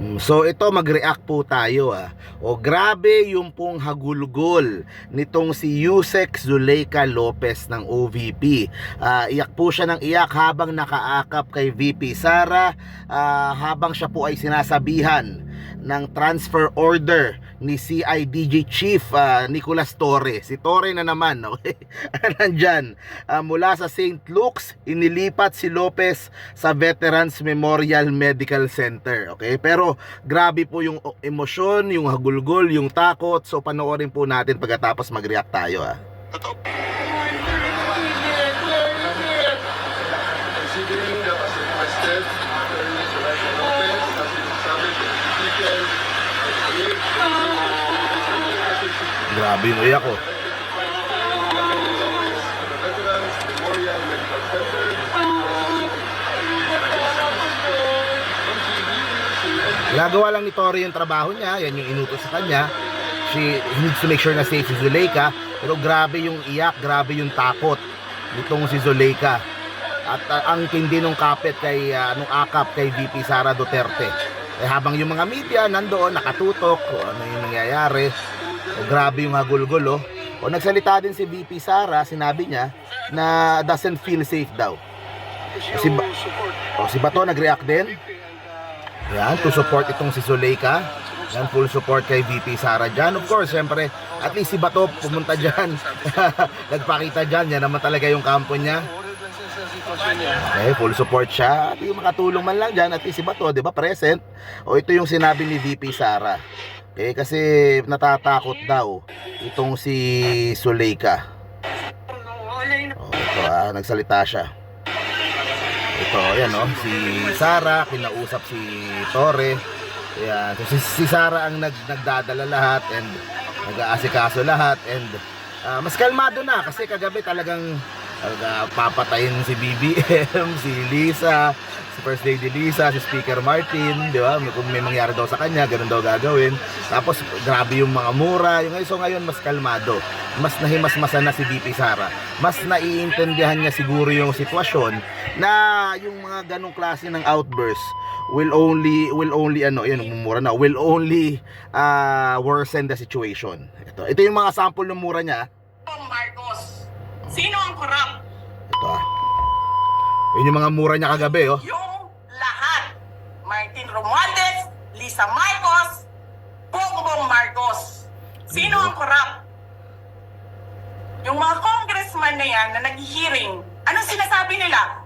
Mm, So ito mag-react po tayo ah. O grabe yung pong hagulgol nitong si Yusek Zuleika Lopez ng OVP. Ah, iyak po siya ng iyak habang nakaakap kay VP Sara ah, habang siya po ay sinasabihan ng transfer order ni CIDG Chief ah, Nicolas Torre. Si Torre na naman, okay? Nandyan. Ah, mula sa St. Luke's, inilipat si Lopez sa Veterans Memorial Medical Center. Okay? Pero grabe po yung emosyon, yung hagulgol, yung takot. So panoorin po natin pagkatapos mag-react tayo ah. Considering Grabe yung iyak ko. Center, Ginagawa lang ni Tori yung trabaho niya, yan yung inutos sa kanya. She needs to make sure na safe si Zuleika. Pero grabe yung iyak, grabe yung takot nitong si Zuleika. At ah, ang tindi nung kapit kay, ah, nung akap kay VP Sara Duterte. Eh, habang yung mga media nandoon, nakatutok, kung ano yung nangyayari. O, grabe yung hagulgol, oh. O nagsalita din si VP Sara, sinabi niya na doesn't feel safe daw. Si, ba- o, si Bato nag-react din. Yan, to support itong si Zuleika. Yan, full support kay VP Sara dyan. Of course, syempre, at least si Bato pumunta dyan. Nagpakita dyan. Yan naman talaga yung kampo niya. Okay, full support siya. At yung makatulong man lang dyan, at least si Bato, di ba, present. O ito yung sinabi ni VP Sara. Okay, kasi natatakot daw itong si Zuleika. O, ito ah, nagsalita siya. Ito, ayan oh, si Sara, kinausap si Torre. Ayan, so si, si Sara ang nag, nagdadala lahat and nag-aasikaso lahat and ah, mas kalmado na kasi kagabi talagang talaga papatayin si BBM, si Lisa, si First Lady Lisa, si Speaker Martin, di ba? Kung may mangyari daw sa kanya, ganun daw gagawin. Tapos grabe yung mga mura. Yung so ngayon mas kalmado. Mas nahimasmasan na si VP Sara. Mas naiintindihan niya siguro yung sitwasyon na yung mga ganong klase ng outburst will only will only ano yun mumura na will only uh, worsen the situation ito ito yung mga sample ng mura niya Pong Marcos. Sino ang korap? ito ah yun yung mga mura niya kagabi oh Yung lahat. Martin Romualdez, Lisa Marcos, Bongbong Marcos. Sino ang korap? Yung mga congressman na yan na nag-hearing, anong sinasabi nila?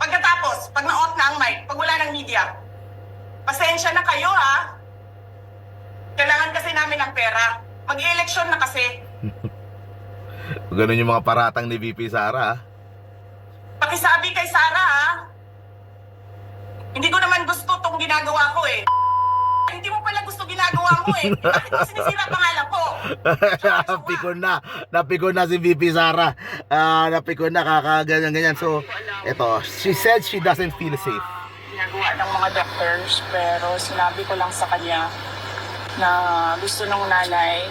Pagkatapos, pag na-off na ang mic, pag wala ng media, pasensya na kayo ha. Kailangan kasi namin ng pera. Mag-election na kasi. Ganun yung mga paratang ni VP Sara ah. Pakisabi kay Sara ha. Hindi ko naman gusto tong ginagawa ko eh. Hindi mo pala gusto ginagawa mo eh. Bakit mo sinisira pangalan ko? napikon na napikon na si VP Sara Ah, napikon na kakaganyan ganyan so ito she said she doesn't feel safe Ginagawa ng mga doctors pero sinabi ko lang sa kanya na gusto ng nanay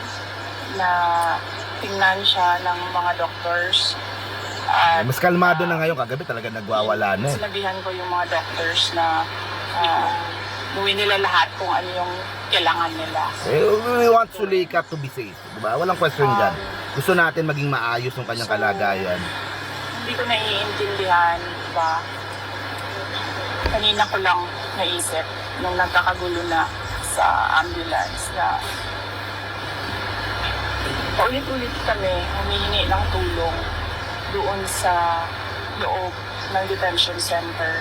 na tingnan siya ng mga doctors. At mas kalmado na ngayon kagabi talaga nagwawala na eh. Sinabihan ko yung mga doctors na ah, gawin nila lahat kung ano yung kailangan nila. Eh, we want Sulika to be safe, di ba? Walang question dyan. Gusto natin maging maayos yung kanyang kalagayan. Hindi ko naiintindihan ba? Kanina ko lang naisip nung nagkakagulo na sa ambulance na paulit-ulit kami humihingi ng tulong doon sa loob ng detention center.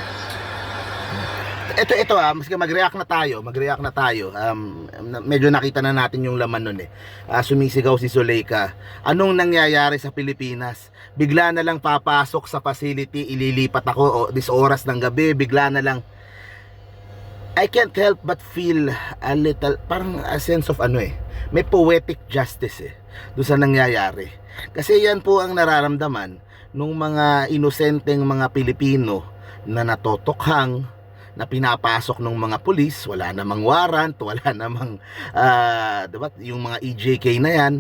Ito, ito ah, maski mag-react na tayo, mag-react na tayo. Um, medyo nakita na natin yung laman nun eh. Ah, sumisigaw si Zuleika. Anong nangyayari sa Pilipinas? Bigla na lang papasok sa facility, ililipat ako o this oras ng gabi, bigla na lang I can't help but feel a little, parang a sense of ano eh, may poetic justice eh, doon sa nangyayari. Kasi yan po ang nararamdaman nung mga inosenteng mga Pilipino na natotokhang, na pinapasok ng mga pulis, wala namang warrant, wala namang, ah, diba, yung mga EJK na yan,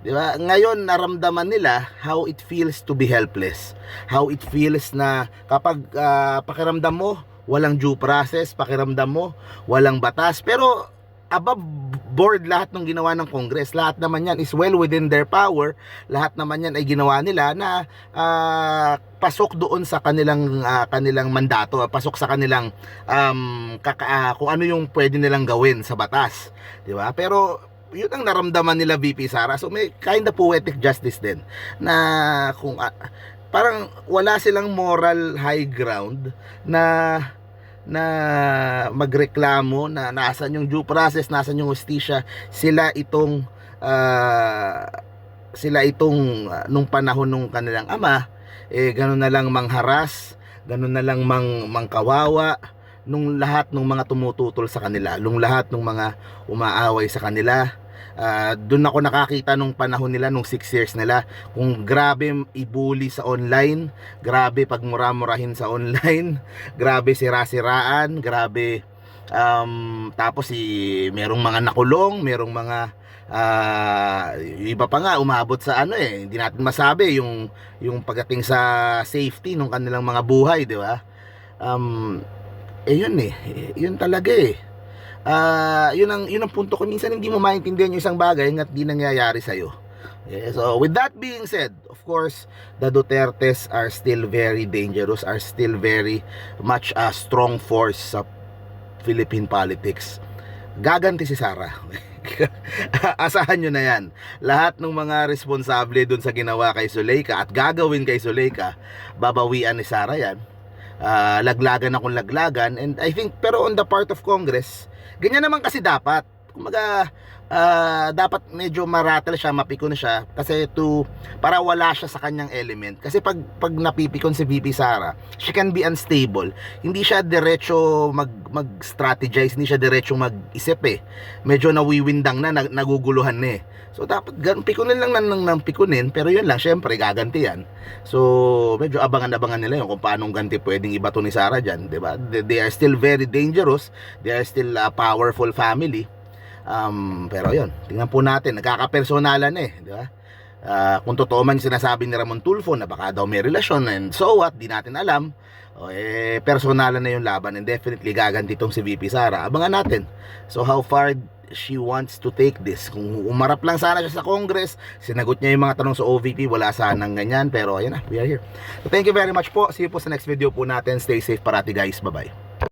Di ba? Ngayon naramdaman nila how it feels to be helpless. How it feels na kapag ah, pakiramdam mo walang due process, pakiramdam mo, walang batas. Pero above board lahat ng ginawa ng Congress. Lahat naman yan is well within their power. Lahat naman yan ay ginawa nila na ah, pasok doon sa kanilang ah, kanilang mandato, pasok sa kanilang um, kaka, ah, kung ano yung pwede nilang gawin sa batas. 'Di ba? Pero yun ang naramdaman nila VP Sara. So may kind of poetic justice din na kung ah, parang wala silang moral high ground na na magreklamo na nasan yung due process, nasan yung justisya, sila itong ah, sila itong ah, nung panahon nung kanilang ama eh ganun na lang mangharas, ganun na lang mang mangkawawa nung lahat ng mga tumututol sa kanila, nung lahat ng mga umaaway sa kanila. Ah, doon ako nakakita nung panahon nila nung 6 years nila kung grabe ibuli sa online, grabe pagmura-murahin sa online, grabe sira-siraan, grabe um, tapos si merong mga nakulong, merong mga ah, iba pa nga umabot sa ano eh, hindi natin masabi yung yung pagdating sa safety ng kanilang mga buhay, di ba? Um, eh yun eh, yun talaga eh. Ah, yun ang yun ang punto ko minsan hindi mo maintindihan yung isang bagay hangga't di nangyayari sa iyo. so with that being said, of course, the Dutertes are still very dangerous, are still very much a strong force sa Philippine politics. Gaganti si Sara. Asahan nyo na yan. Lahat ng mga responsable dun sa ginawa kay Zuleika at gagawin kay Zuleika, babawian ni Sara yan. Ah, laglagan akong laglagan and I think pero on the part of Congress ganyan naman kasi dapat. Kumaga ah, dapat medyo maratel siya mapikon siya kasi to para wala siya sa kanyang element kasi pag pag napipikon si VP Sara she can be unstable hindi siya diretso mag mag strategize hindi siya diretso mag-isip eh medyo nawiwindang na nag- naguguluhan na eh so dapat gan pikunin lang ng, ng, ng pikunin pero yun lang syempre gaganti yan So, medyo abangan-abangan nila yun kung paanong ganti pwedeng ibato ni Sarah dyan, di ba? They, they are still very dangerous. They are still a powerful family. Um, pero yun, tingnan po natin, nagkakapersonalan eh, di ba? Ah, kung totoo man sinasabi ni Ramon Tulfo na baka daw may relasyon and so what, di natin alam. O, eh, personalan na yung laban and definitely gaganti tong si VP Sara. Abangan natin. So, how far she wants to take this. Kung umarap lang sana siya sa Congress, sinagot niya yung mga tanong sa OVP, wala sanang ganyan. Pero, ayan na, we are here. So, thank you very much po. See you po sa next video po natin. Stay safe parati guys. Bye-bye.